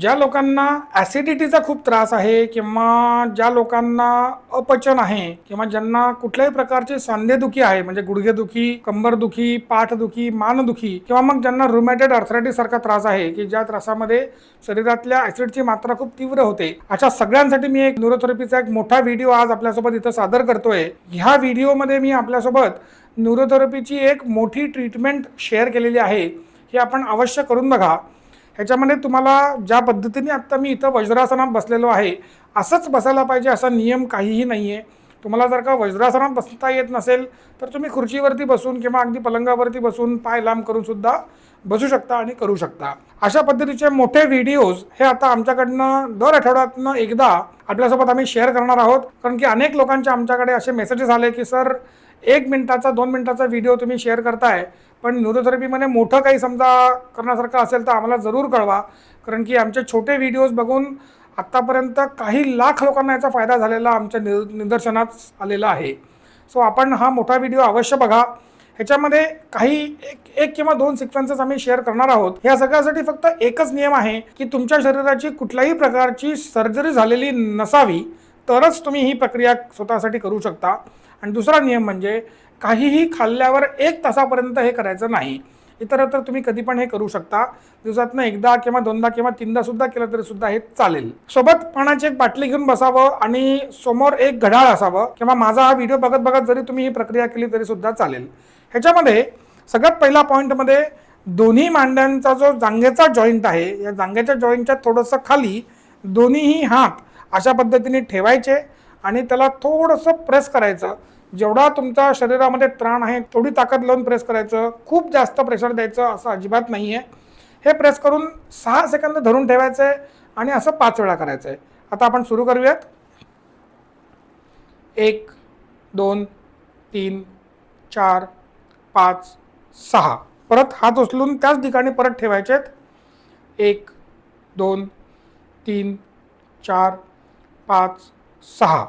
ज्या लोकांना ॲसिडिटीचा खूप त्रास आहे किंवा ज्या लोकांना अपचन आहे किंवा ज्यांना कुठल्याही प्रकारचे सांधेदुखी आहे म्हणजे गुडघेदुखी कंबरदुखी पाठदुखी मानदुखी किंवा मग ज्यांना रुमॅटेड अर्थरायटिस सारखा त्रास आहे की ज्या त्रासामध्ये शरीरातल्या ॲसिडची मात्रा खूप तीव्र होते. अशा सगळ्यांसाठी मी एक न्यूरोथेरपीचा एक मोठा व्हिडिओ आज आपल्यासोबत इथं सादर करतोय. ह्या व्हिडिओमध्ये मी आपल्यासोबत न्यूरोथेरपीची एक मोठी ट्रीटमेंट शेअर केलेली आहे. ही आपण अवश्य करून बघा. ह्याच्यामध्ये तुम्हाला ज्या पद्धतीने आत्ता मी इथं वज्रासनात बसलेलो आहे असंच बसायला पाहिजे असा नियम काहीही नाही आहे तुम्हाला जर का वज्रासनात बसता येत नसेल तर तुम्ही खुर्चीवरती बसून किंवा अगदी पलंगावरती बसून पाय लांब करून सुद्धा बसू शकता आणि करू शकता. अशा पद्धतीचे मोठे व्हिडिओज हे आता आमच्याकडनं दर आठवड्यातनं एकदा आपल्यासोबत आम्ही शेअर करणार आहोत. कारण की अनेक लोकांचे आमच्याकडे असे मेसेजेस आले की सर एक मिनिटाचा दोन मिनिटाचा व्हिडिओ तुम्ही शेअर करताय पण न्यूरोथेरपीमध्ये मोठं काही समजा करण्यासारखं असेल तर आम्हाला जरूर कळवा. कारण की आमचे छोटे व्हिडिओज बघून आत्तापर्यंत काही लाख लोकांना याचा फायदा झालेला आमच्या नि निदर्शनात आलेला आहे. सो आपण हा मोठा व्हिडिओ अवश्य बघा. ह्याच्यामध्ये काही एक एक किंवा दोन सिक्वेन्सेस आम्ही शेअर करणार आहोत. या सगळ्यासाठी फक्त एकच नियम आहे की तुमच्या शरीराची कुठल्याही प्रकारची सर्जरी झालेली नसावी तरच तुम्ही ही प्रक्रिया स्वतःसाठी करू शकता. आणि दुसरा नियम म्हणजे काहीही खाल्ल्यावर एक तासापर्यंत हे करायचं नाही. इतरत्र तुम्ही कधी पण हे करू शकता. दिवसातनं एकदा किंवा दोनदा किंवा तीनदा सुद्धा केलं तरी सुद्धा हे चालेल. सोबत पाण्याची एक बाटली घेऊन बसावं आणि समोर एक घड्याळ असावं किंवा माझा हा व्हिडिओ बघत बघत जरी तुम्ही ही प्रक्रिया केली तरी सुद्धा चालेल. ह्याच्यामध्ये सगळ्यात पहिला पॉईंटमध्ये दोन्ही मांड्यांचा जो जांघेचा जॉईंट आहे या जांघेच्या जॉईंटच्या थोडंसं खाली दोन्हीही हात अशा पद्धतीने ठेवायचे आणि त्याला थोडंसं प्रेस करायचं. जेवढा तुमचा शरीरामध्ये त्राण आहे तेवढी ताकद लावून प्रेस करायचं खूप जास्त प्रेशर द्यायचं असं अजिबात नाही आहे हे प्रेस करून सहा सेकंद धरून ठेवायचं आहे आणि असं पाच वेळा करायचं आहे आता आपण सुरू करूयात. एक दोन तीन चार पाच सहा. परत हात उचलून त्याच ठिकाणी परत ठेवायचे आहेत एक दोन तीन चार पाच सहा.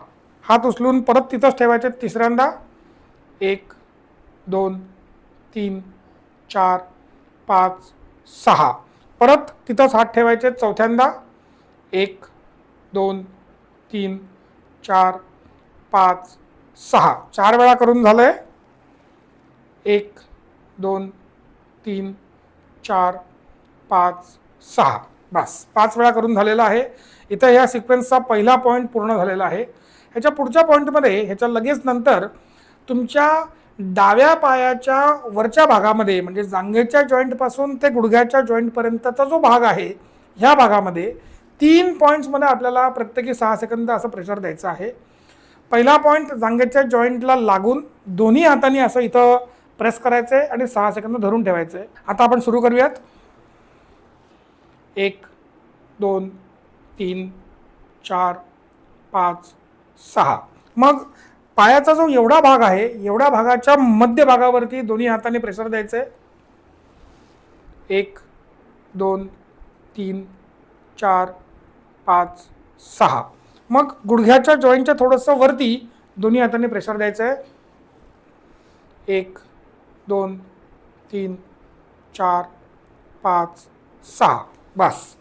हात उचलून परत तिथंच ठेवायचे. आहेत तिसऱ्यांदा एक दोन तीन चार पाच सहा. परत तिथंच हात ठेवायचे. आहेत चौथ्यांदा एक दोन तीन चार पाच सहा. चार वेळा करून झालं आहे एक दोन तीन चार पाच सहा. बस. पाच वेळा करून झालेला आहे. इथं ह्या सिक्वेन्सचा पहिला पॉईंट पूर्ण झालेला आहे. ह्याच्या पुढच्या पॉईंटमध्ये ह्याच्या लगेच नंतर तुमच्या डाव्या पायाच्या वरच्या भागामध्ये म्हणजे जांघेच्या जॉईंटपासून ते गुडघ्याच्या जॉईंटपर्यंतचा जो भाग आहे ह्या भागामध्ये तीन पॉईंट्समध्ये आपल्याला प्रत्येकी सहा सेकंद असं प्रेशर द्यायचं आहे. पहिला पॉईंट जांघेच्या जॉईंटला लागून दोन्ही हातांनी असं इथं प्रेस करायचं आहे आणि सहा सेकंद धरून ठेवायचं आहे आता आपण सुरू करूयात. एक दोन तीन चार पाच सहा. मग पायाचा जो एवढा भाग आहे एवढ्या भागाच्या मध्यभागावरती दोन्ही हातांनी प्रेशर द्यायचं आहे एक दोन तीन चार पाच सहा. मग गुडघ्याच्या जॉईंटच्या थोडंसं वरती दोन्ही हाताने प्रेशर द्यायचं आहे एक दोन तीन चार पाच सहा. बस.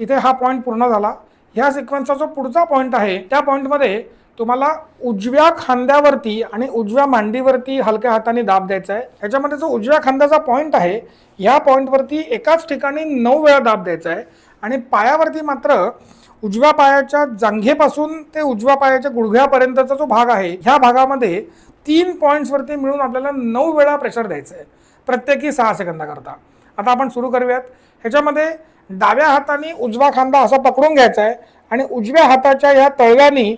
इथे हा पॉईंट पूर्ण झाला. ह्या सिक्वेन्सचा जो पुढचा पॉईंट आहे त्या पॉईंटमध्ये तुम्हाला उजव्या खांद्यावरती आणि उजव्या मांडीवरती हलक्या हाताने दाब द्यायचा आहे. ह्याच्यामध्ये जो उजव्या खांद्याचा पॉईंट आहे ह्या पॉईंटवरती एकाच ठिकाणी नऊ वेळा दाब द्यायचा आहे. आणि पायावरती मात्र उजव्या पायाच्या जांघेपासून ते उजव्या पायाच्या गुडघ्यापर्यंतचा जो भाग आहे ह्या भागामध्ये तीन पॉईंट्सवरती मिळून आपल्याला नऊ वेळा प्रेशर द्यायचं आहे. प्रत्येकी सहा सेकंदाकरता आता आपण सुरू करूयात. ह्याच्यामध्ये डाव्या हाताने उजवा खांदा असा पकडून घ्यायचा आहे आणि उजव्या हाताच्या ह्या तळव्यानी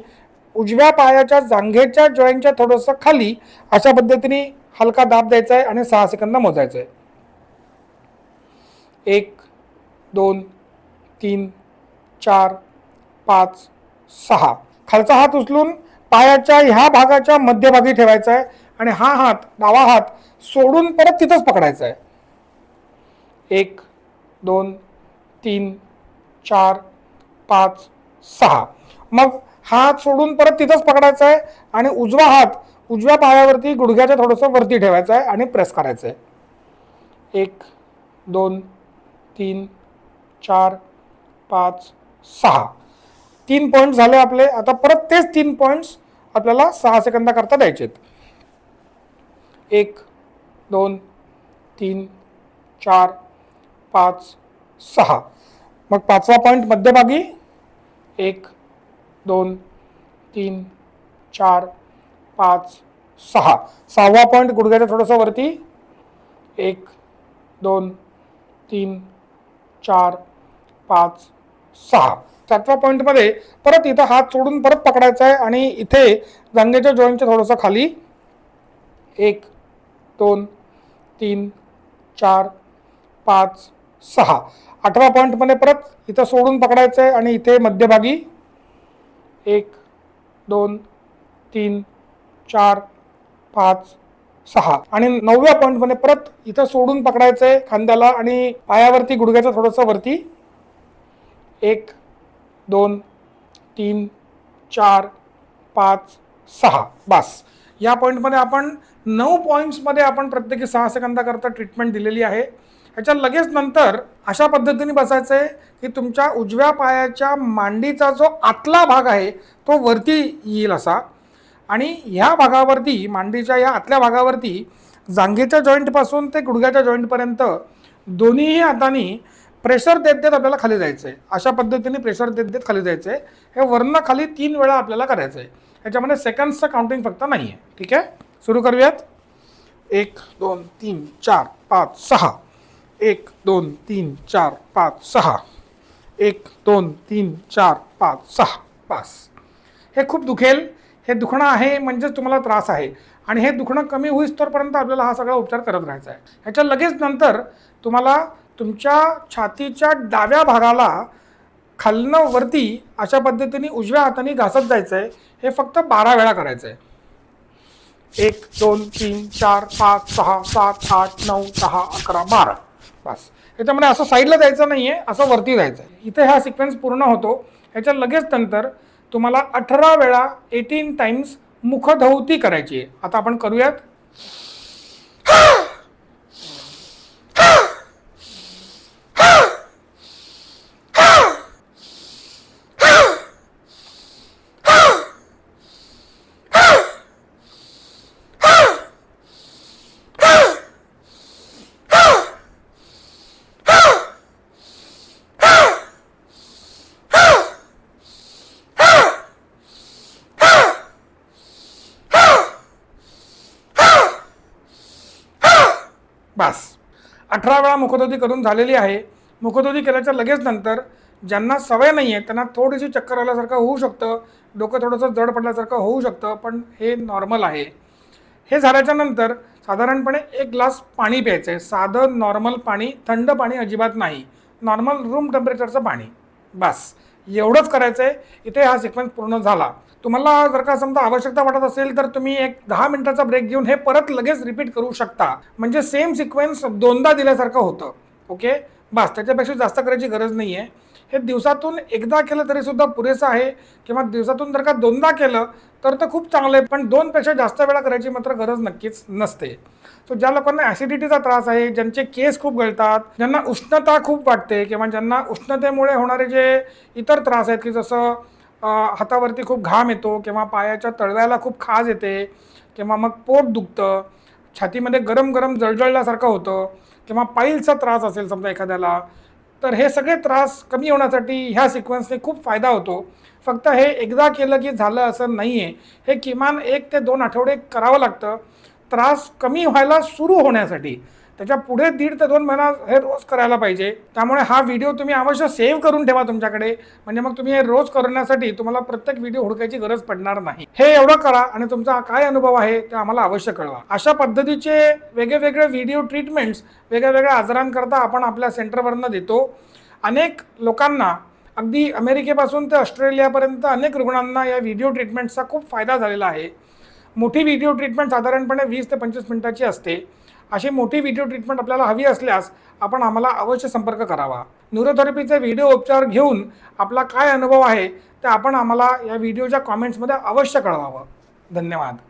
उजव्या पायाच्या जांघेच्या जॉईंटच्या थोडंसं खाली अशा पद्धतीने हलका दाब द्यायचा आहे आणि सहा सेकंद मोजायचं आहे. एक दोन तीन चार पाच सहा. खालचा हात उचलून पायाच्या ह्या भागाच्या मध्यभागी ठेवायचा आहे आणि हा हात डावा हात सोडून परत तिथंच पकडायचा आहे. एक दोन तीन चार पाच सहा. मग हात सोडून परत तिथंच पकडायचा आहे आणि उजवा हात उजव्या पायावरती गुडघ्याच्या थोडंसं वरती ठेवायचं आहे आणि प्रेस करायचं आहे. एक दोन तीन चार पाच सहा. तीन पॉईंट झाले आपले. आता परत तेच तीन पॉईंट्स आपल्याला सहा सेकंदाकरता द्यायचे आहेत एक दोन तीन चार पाच सहा. मग पाचवा पॉईंट मध्यभागी. एक दोन तीन चार पाच सहा. सहावा पॉईंट गुडघ्याच्या थोडंसं वरती. एक दोन तीन चार पाच सहा. सातव्या पॉईंटमध्ये परत इथं हात सोडून परत पकडायचा आहे आणि इथे जांघेच्या जॉईंटच्या थोडंसं खाली. एक दोन तीन चार पाच सहा. आठव्या पॉईंटमध्ये परत इथं सोडून पकडायचं आहे आणि इथे मध्यभागी एक दोन तीन चार पाच सहा. आणि नवव्या पॉईंटमध्ये परत इथं सोडून पकडायचं आहे खांद्याला आणि पायावरती गुडघ्याचं थोडंसं वरती. एक दोन तीन चार पाच सहा. बास. या पॉईंटमध्ये आपण नऊ पॉईंट्समध्ये आपण प्रत्येकी सहा सेकंदाकरता ट्रीटमेंट दिलेली आहे. ह्याच्या लगेच नंतर अशा पद्धतीने बसायचं आहे की तुमच्या उजव्या पायाच्या मांडीचा जो आतला भाग आहे तो वरती येईल असा. आणि ह्या भागावरती मांडीच्या या आतल्या भागावरती जांघेच्या जॉईंटपासून ते गुडघ्याच्या जॉईंटपर्यंत दोन्हीही हातांनी प्रेशर देत देत आपल्याला खाली जायचं आहे अशा पद्धतीने प्रेशर देत देत खाली जायचं आहे हे वरनं खाली तीन वेळा आपल्याला करायचं आहे ह्याच्यामध्ये सेकंड्सचं काउंटिंग फक्त नाही आहे ठीक आहे? सुरू करूयात. एक दोन तीन चार पाच सहा. एक दोन तीन चार पाच सहा. एक दोन तीन चार पाच सहा. पाच हे खूप दुखेल. हे दुखणं आहे म्हणजेच तुम्हाला त्रास आहे. आणि हे दुखणं कमी होईस्तोपर्यंत आपल्याला हा सगळा उपचार करत राहायचा आहे. ह्याच्या लगेच नंतर तुम्हाला तुमच्या छातीच्या डाव्या भागाला खालनं वरती अशा पद्धतीने उजव्या हाताने घासत जायचं आहे हे फक्त बारा वेळा करायचं आहे एक दोन तीन चार पाच सहा सात आठ नऊ दहा अकरा बारा. बस याच्यामध्ये असं साईडला जायचं नाही आहे असं वरती जायचं आहे इथे हा सिक्वेन्स पूर्ण होतो. ह्याच्या लगेच नंतर तुम्हाला अठरा वेळा एटीन टाइम्स मुखधौती करायची आहे. आता आपण करूयात. बस अठरा वेळा मुखोदोदी करून झालेली आहे. मुखोदोदी केल्याच्या लगेच नंतर ज्यांना सवय नाही आहे त्यांना थोडीशी चक्कर आल्यासारखं होऊ शकतं डोकं थोडंसं जड पडल्यासारखं होऊ शकतं पण हे नॉर्मल आहे. हे झाल्याच्यानंतर साधारणपणे एक ग्लास पाणी प्यायचं आहे. साधं नॉर्मल पाणी थंड पाणी अजिबात नाही. नॉर्मल रूम टेम्परेचरचं पाणी. बस. एवढंच करायचं आहे इथे हा सिक्वेन्स पूर्ण झाला. तुम्हाला जर का समजा आवश्यकता वाटत असेल तर तुम्ही एक दहा मिनिटाचा ब्रेक घेऊन हे परत लगेच रिपीट करू शकता. म्हणजे सेम सिक्वेन्स दोनदा दिल्यासारखं होतं. ओके बस त्याच्यापेक्षा जास्त करायची गरज नाही आहे हे दिवसातून एकदा केलं तरी सुद्धा पुरेसं आहे. किंवा दिवसातून जर का दोनदा केलं तर ते खूप चांगलं आहे. पण दोनपेक्षा जास्त वेळा करायची मात्र गरज नक्कीच नसते. सो ज्या लोकांना ॲसिडिटीचा त्रास आहे ज्यांचे केस खूप गळतात ज्यांना उष्णता खूप वाटते किंवा ज्यांना उष्णतेमुळे होणारे जे इतर त्रास आहेत की जसं हातावरती खूप घाम येतो किंवा पायाच्या तळव्याला खूप खाज येते किंवा मग पोट दुखतं छातीमध्ये गरम गरम जळजळल्यासारखं होतं किंवा पाईलचा त्रास असेल समजा एखाद्याला तर हे सगळे त्रास कमी होण्यासाठी ह्या सिक्वेन्सने खूप फायदा होतो. फक्त हे एकदा केलं की झालं असं नाही आहे हे किमान एक ते दोन आठवडे करावं लागतं. त्रास कमी व्हायला सुरू होण्यासाठी. त्याच्या पुढे दीड ते दोन महिना हे रोज करायला पाहिजे. त्यामुळे हा व्हिडिओ तुम्ही अवश्य सेव्ह करून ठेवा तुमच्याकडे. म्हणजे मग तुम्ही हे रोज करण्यासाठी तुम्हाला प्रत्येक व्हिडिओ हुडकायची गरज पडणार नाही. हे एवढं करा आणि तुमचा काय अनुभव आहे ते आम्हाला अवश्य कळवा. अशा पद्धतीचे वेगळे वेगळे व्हिडिओ ट्रीटमेंट्स वेगळ्या वेगळ्या आजारांकरता आपण आपल्या सेंटरवरनं देतो. अनेक लोकांना अगदी अमेरिकेपासून ते ऑस्ट्रेलियापर्यंत अनेक रुग्णांना या व्हिडिओ ट्रीटमेंटचा खूप फायदा झालेला आहे. मोठी व्हिडिओ ट्रीटमेंट साधारणपणे वीस ते पंचवीस मिनिटाची असते. अशी मोठी व्हिडिओ ट्रीटमेंट आपल्याला हवी असल्यास आपण आम्हाला अवश्य संपर्क करावा. न्यूरोथेरपीचे व्हिडिओ उपचार घेऊन आपला काय अनुभव आहे ते आपण आम्हाला या व्हिडिओच्या कॉमेंट्समध्ये अवश्य कळवावं. धन्यवाद.